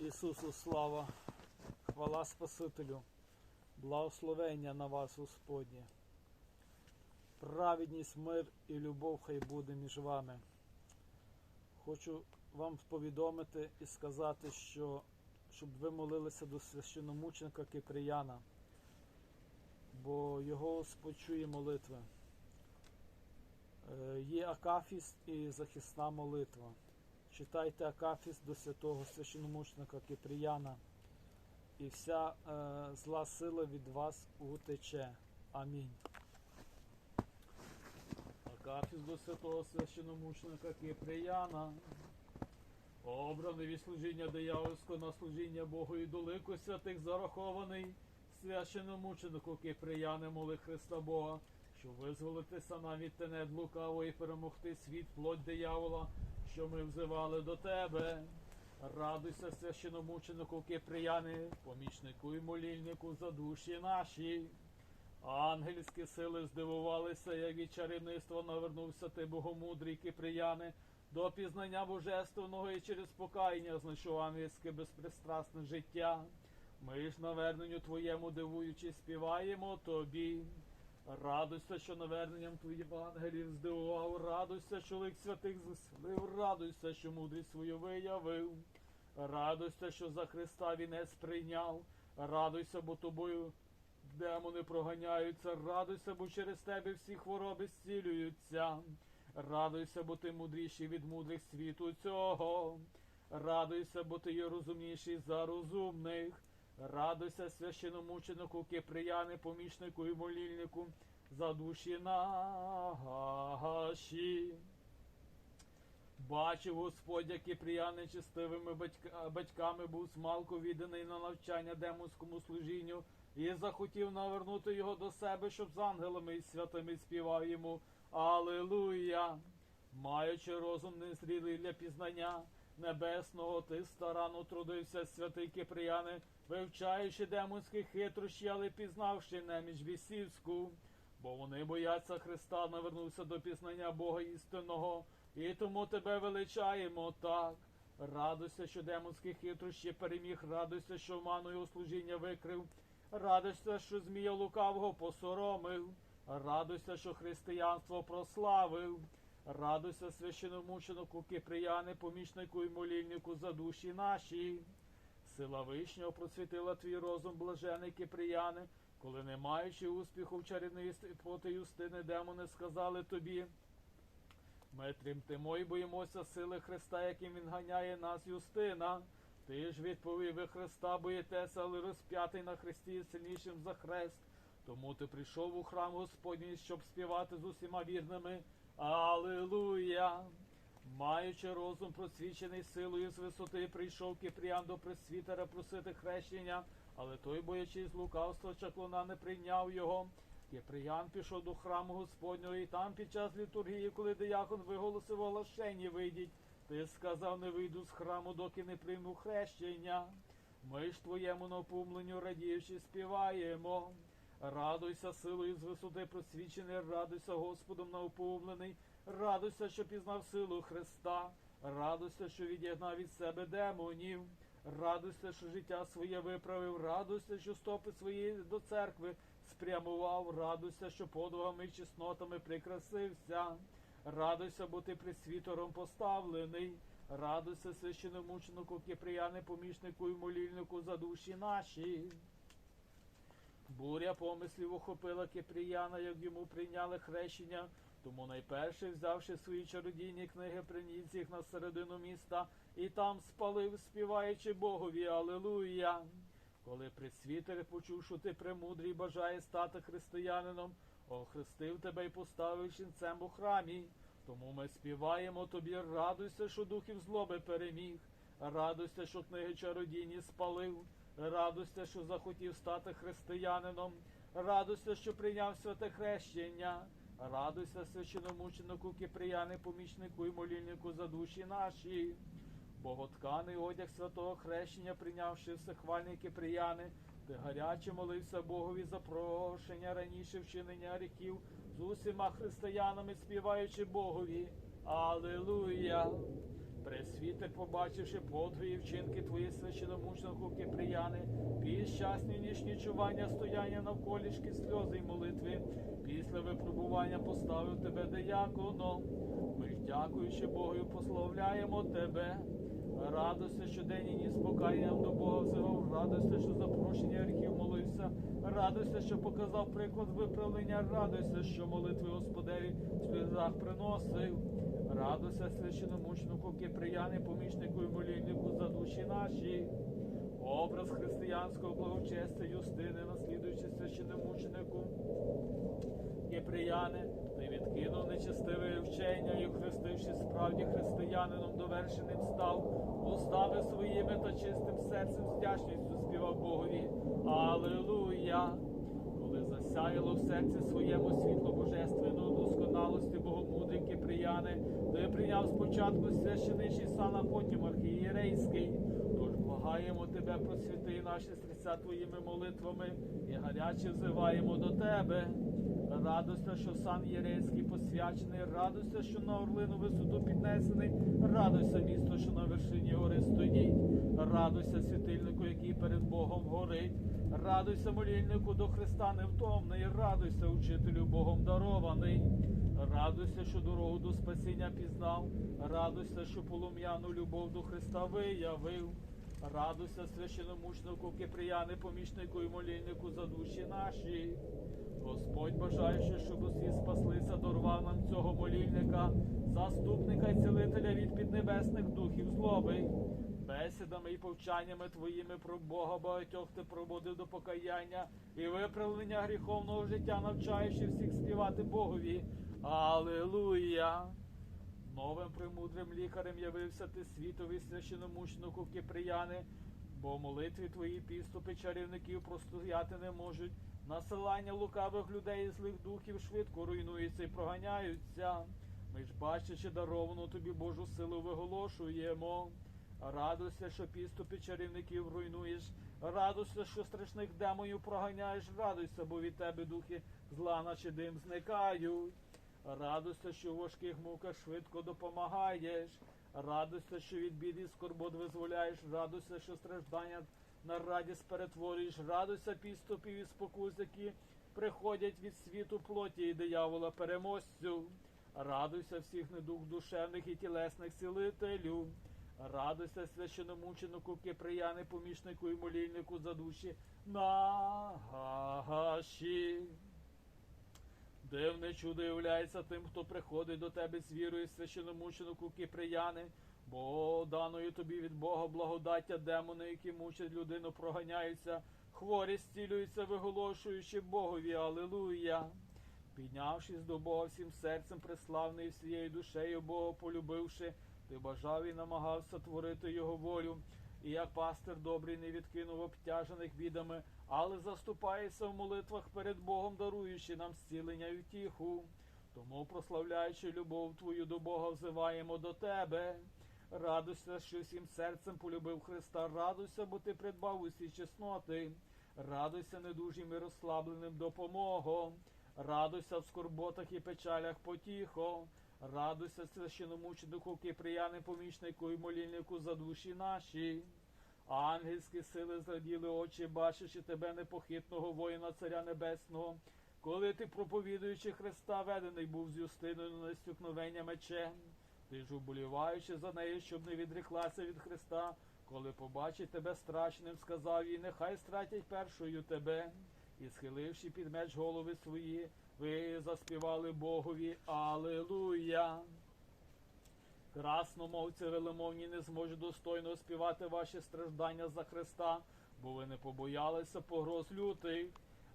Ісусу слава, хвала Спасителю, благословення на вас, Господнє. Праведність, мир і любов хай буде між вами. Хочу вам повідомити і сказати, що щоб ви молилися до священомученика Киприяна, бо його Господь чує молитви. Е, Є Акафіст і захисна молитва. Читайте Акафіст до святого священомученика Киприяна, і вся е, зла сила від вас утече. Амінь. Акафіст до святого священомученика Киприяна. Обраний від служіння диявольського на служіння Богу і до святих зарахований священомученику Киприяне, моли Христа Бога, щоб визволитися навіть тенет лукаво і перемогти світ плоть диявола, що ми взивали до тебе. Радуйся, священомученику Киприяни, помічнику і молільнику за душі наші. Ангельські сили здивувалися, як від чарівництва навернувся ти богомудрий Киприяни, до пізнання божественного і через покаяння знайшов ангельське безпристрасне життя. Ми ж наверненню твоєму дивуючи співаємо тобі. Радуйся, що наверненням твоїх ангелів здивував, радуйся, що лик святих заселив, радуйся, що мудрість свою виявив. Радуйся, що за Христа вінець прийняв, радуйся, бо тобою демони проганяються, радуйся, бо через тебе всі хвороби зцілюються. Радуйся, бо ти мудріший від мудрих світу цього. Радуйся, бо ти є розумніший за розумних. Радуйся, священомученику Киприяни, помічнику і молільнику, за душі наші. Бачив Господь, як Киприяни чистивими батька- батьками був смалку відданий на навчання демонському служінню, і захотів навернути його до себе, щоб з ангелами і святими співав йому Алилуя. Маючи розум незрілий для пізнання небесного, ти старанно трудився, святий Киприяни, вивчаючи демонські хитрощі, але пізнавши неміч бісівську. Бо вони бояться Христа, навернувся до пізнання Бога істинного, і тому тебе величаємо так. Радуйся, що демонські хитрощі переміг, радуйся, що маною служіння викрив, радуйся, що змія лукавого посоромив, радуйся, що християнство прославив. Радуйся, священомученику Киприяни, помічнику і молільнику за душі наші. Сила вишнього просвітила твій розум, блажений Киприяни, коли, не маючи успіху в чарівної поти юстини, демони сказали тобі. Ми тремтимо і боїмося сили Христа, яким він ганяє нас, Юстина. Ти ж відповів, ви Христа боїтеся, але розп'ятий на Христі сильнішим за хрест. Тому ти прийшов у храм Господній, щоб співати з усіма вірними. Алилуя! Маючи розум просвічений силою з висоти, прийшов Кипріан до пресвітера просити хрещення, але той, боячись лукавства, чаклуна не прийняв його. Киприян пішов до храму Господнього, і там під час літургії, коли диякон виголосив оголошення, вийдіть, ти сказав, не вийду з храму, доки не прийму хрещення. Ми ж твоєму напумленню радіючи співаємо. Радуйся силою з висоти просвічений, радуйся Господом наупумлений, радуйся, що пізнав силу Христа, радуйся, що відігнав від себе демонів, радуйся, що життя своє виправив, радуйся, що стопи свої до церкви спрямував, радуйся, що подвигами і чеснотами прикрасився, радуйся, бо ти присвітором поставлений, радуйся, священомученику Киприяни, помічнику і молільнику за душі наші. Буря помислів охопила Киприяна, як йому прийняли хрещення, тому найперше, взявши свої чародійні книги, приніс їх на середину міста і там спалив, співаючи Богові Алилуя. Коли присвітер, почув, що ти премудрий, бажає стати християнином, охрестив тебе і поставив ченцем у храмі. Тому ми співаємо тобі, радуйся, що духів злоби переміг, радуйся, що книги чародійні спалив. Радуйся, що захотів стати християнином, радуйся, що прийняв святе хрещення, радуйся, священомученику Киприяни, помічнику і молільнику за душі наші. Боготканий одяг святого хрещення, прийнявши всехвальні Киприяни, ти гаряче молився Богові за прошення раніше вчинення ріків з усіма християнами, співаючи Богові. Алилуя! Пресвіте, побачивши подвиги вчинки твої священомучного Киприяни, під щасні нічні чування, стояння навколішки, сльози й молитви, після випробування поставив тебе деяконом. Ми дякуючи Богу, пославляємо тебе. Радуйся, що день і ніч з до Бога взивав, радуйся, що за прощення гріхів молився, радуйся, що показав приклад виправлення, радуйся, що молитви Господеві в сльозах приносив. Радуйся, священомучнику, Киприяни, помічнику і молільнику за душі наші. Образ християнського благочестя Юстини, наслідуючи священомученику. Киприяни, ти відкинув нечестиве вчення і хрестивши справді християнином довершеним став, устами своїми та чистим серцем з вдячністю співав Богові. Аллилуйя! Коли засяяло в серці своєму світло божественної досконалості богомудрі Киприяни, ти прийняв спочатку священичий сан, а потім архієрейський. Тож благаємо тебе, просвіти наші серця твоїми молитвами і гаряче взиваємо до тебе. Радуйся, що сан єрейський посвячений, радуйся, що на орлину висоту піднесений, радуйся, місто, що на вершині гори стоїть, радуйся, світильнику, який перед Богом горить, радуйся, молільнику до Христа невтомний, радуйся, учителю Богом дарований, радуйся, що дорогу до спасіння пізнав, радуйся, що полум'яну любов до Христа виявив. Радуйся, священомучнику, киприяни, помічнику і молільнику за душі наші. Господь, бажаючи, щоб усі спаслися, дорвав нам цього молільника, заступника й цілителя від піднебесних духів злоби. Бесідами і повчаннями твоїми про Бога багатьох ти пробудив до покаяння і виправлення гріховного життя, навчаючи всіх співати Богові. Аллилуйя! Новим премудрим лікарем явився ти світові священомучнику Киприяни, бо молитві твої підступи чарівників простояти не можуть. Насилання лукавих людей і злих духів швидко руйнуються і проганяються. Ми ж, бачачи даровану тобі Божу силу, виголошуємо. Радуйся, що підступи чарівників руйнуєш, радуйся, що страшних демонів проганяєш, радуйся, бо від тебе духи зла, наче дим зникають. Радуйся, що в важких муках швидко допомагаєш. Радуйся, що від біди скорбот визволяєш, радуйся, що страждання на радість перетворюєш, радуйся підступів і спокус, які приходять від світу плоті і диявола переможцю. Радуйся всіх недуг душевних і тілесних цілителю. Радуйся священомученику, киприяни, помічнику і молільнику за душі наші. Дивне чудо являється тим, хто приходить до тебе з вірою священомученику Киприяни, бо даною тобі від Бога благодаття демони, які мучать людину, проганяються, хворі зцілюються, виголошуючи Богові Алилуя. Піднявшись до Бога всім серцем, преславний всією душею Бога полюбивши, ти бажав і намагався творити його волю. І як пастир добрий не відкинув обтяжених бідами, але заступається в молитвах перед Богом, даруючи нам зцілення і втіху. Тому, прославляючи любов Твою до Бога, взиваємо до Тебе. Радуйся, що всім серцем полюбив Христа, радуйся, бо ти придбав усі чесноти. Радуйся недужим і розслабленим допомогом. Радуйся в скорботах і печалях потіхо. Радуйся священомученику, киприяни, помічнику і молільнику за душі наші. Ангельські сили зраділи очі, бачачи тебе, непохитного воїна Царя Небесного, коли ти, проповідуючи Христа, ведений був з юстиною на стюкновення мечем. Ти ж уболіваючи за неї, щоб не відреклася від Христа, коли побачить тебе страшним, сказав їй, нехай стратять першою тебе. І, схиливши під меч голови свої, ви заспівали Богові Алилуя. Красномовці велемовні не зможуть достойно співати ваші страждання за Христа, бо ви не побоялися погроз лютих,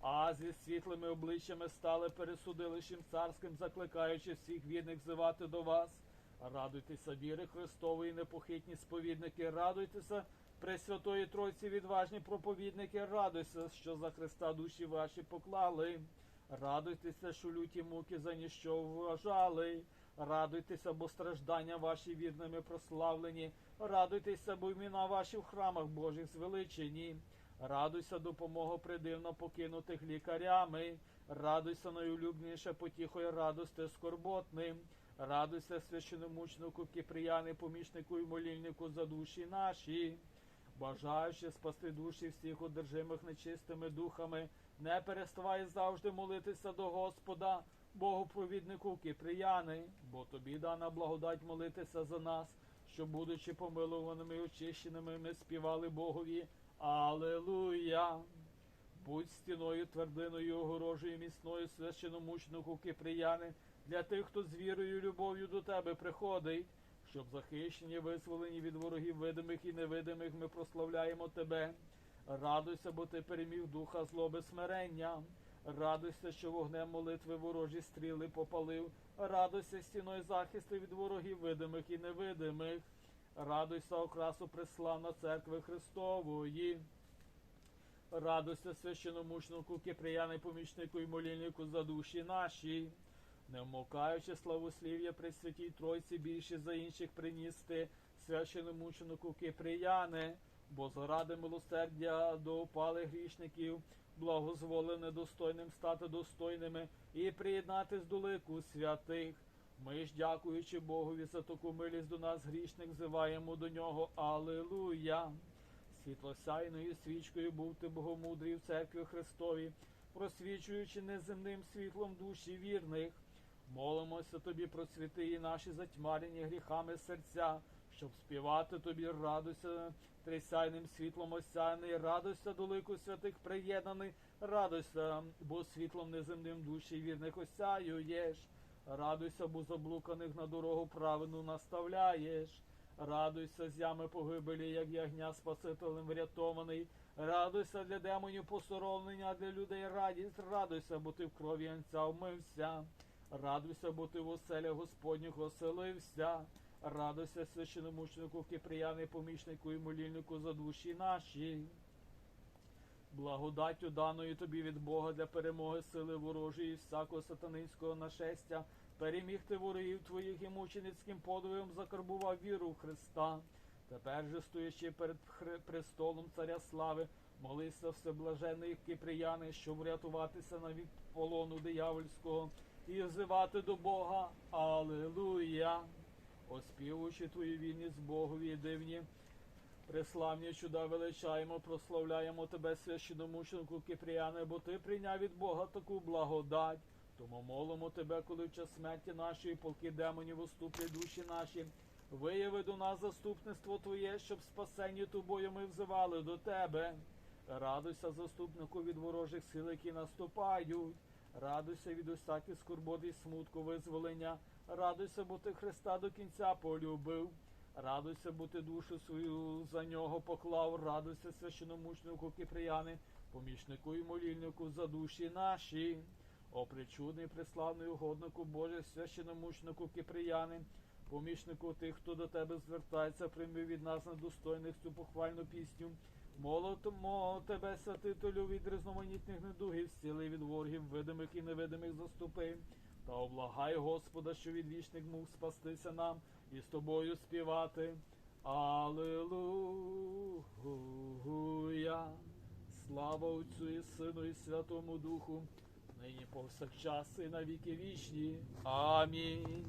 а зі світлими обличчями стали пересудилищем царським, закликаючи всіх вірних взивати до вас. Радуйтеся, віри Христової, непохитні сповідники, радуйтеся, Пресвятої Тройці, відважні проповідники, радуйся, що за Христа душі ваші поклали. Радуйтеся, що люті муки за ніщо вважали. Радуйтеся, бо страждання ваші вірними прославлені. Радуйтеся, бо імена ваші в храмах Божих звеличені. Радуйся, допомога придивно покинутих лікарями. Радуйся, найулюбніше потіхою радости скорботним. Радуйся, священомучнику, киприяни, помічнику і молільнику за душі наші. Бажаючи спасти душі всіх одержимих нечистими духами, не переставай завжди молитися до Господа, Богу провіднику Киприяни, бо тобі дана благодать молитися за нас, щоб, будучи помилуваними і очищеними, ми співали Богові. Алелуя! Будь стіною, твердиною, огорожею міцною священомучнику Киприяни для тих, хто з вірою і любов'ю до тебе приходить, щоб захищені, визволені від ворогів видимих і невидимих, ми прославляємо тебе. Радуйся, бо ти переміг духа злоби смирення. Радуйся, що вогнем молитви ворожі стріли попалив. Радуйся стіною захисту від ворогів видимих і невидимих. Радуйся, окрасу преславна церкви Христової. Радуйся священомучнику, киприяни, помічнику і молільнику за душі наші. Не вмовкаючи славослів'я при святій Тройці більше за інших приністи священомученику Киприяни, бо заради милосердя до опалих грішників благозволив недостойним стати достойними і приєднатись до лику святих. Ми ж, дякуючи Богові за таку милість до нас, грішник, взиваємо до нього. Алилуя! Світлосяйною свічкою був ти богомудрий в церкві Христові, просвічуючи неземним світлом душі вірних. Молимося тобі, просвіти і наші затьмарені гріхами серця, щоб співати тобі, радуйся трисяйним світлом осяяний, радуйся до лику святих приєднаний, радуйся, бо світлом неземним душі вірних осяюєш. Радуйся, бо заблуканих на дорогу правильну наставляєш. Радуйся з ями погибелі, як ягня Спасителем врятований. Радуйся для демонів посоромлення, для людей радість. Радуйся, бо ти в крові янця вмився. Радуйся, бо ти в оселях Господніх оселився. Радуйся, священомучнику, киприяни, помічнику і молільнику за душі наші. Благодаттю даною тобі від Бога для перемоги сили ворожої всякого сатанинського нашестя, переміг ти ворогів твоїх і мученицьким подвигом закарбував віру в Христа. Тепер же стоячи перед престолом царя слави, молися всеблажений киприяни, щоб врятуватися на від полону диявольського і взивати до Бога. Алилуя! Оспівуючи твою вільність Богові дивні. Преславні чуда величаємо, прославляємо тебе, священомученику Кипріяне, бо ти прийняв від Бога таку благодать. Тому молимо тебе, коли в час смерті нашої полки демонів уступлять душі наші. Вияви до нас заступництво Твоє, щоб спасені тобою ми взивали до тебе. Радуйся, заступнику від ворожих сил, які наступають. Радуйся від усяких скорбот і смутку визволення. Радуйся, бо ти Христа до кінця полюбив. Радуйся, бо ти душу свою за нього поклав, радуйся священомучнику Киприяни, помічнику і молільнику за душі наші. О причудний, преславний угоднику Боже, священомучнику Киприяни, помічнику тих, хто до тебе звертається, прийми від нас недостойних цю похвальну пісню. Молотимо тебе, святителю, від різноманітних недугів, зціли від ворогів, видимих і невидимих заступи. Та облагай Господа, що від вічних мук спастися нам і з тобою співати. Алилуя! Слава Отцю і Сину і Святому Духу, нині повсякчас і на віки вічні. Амінь.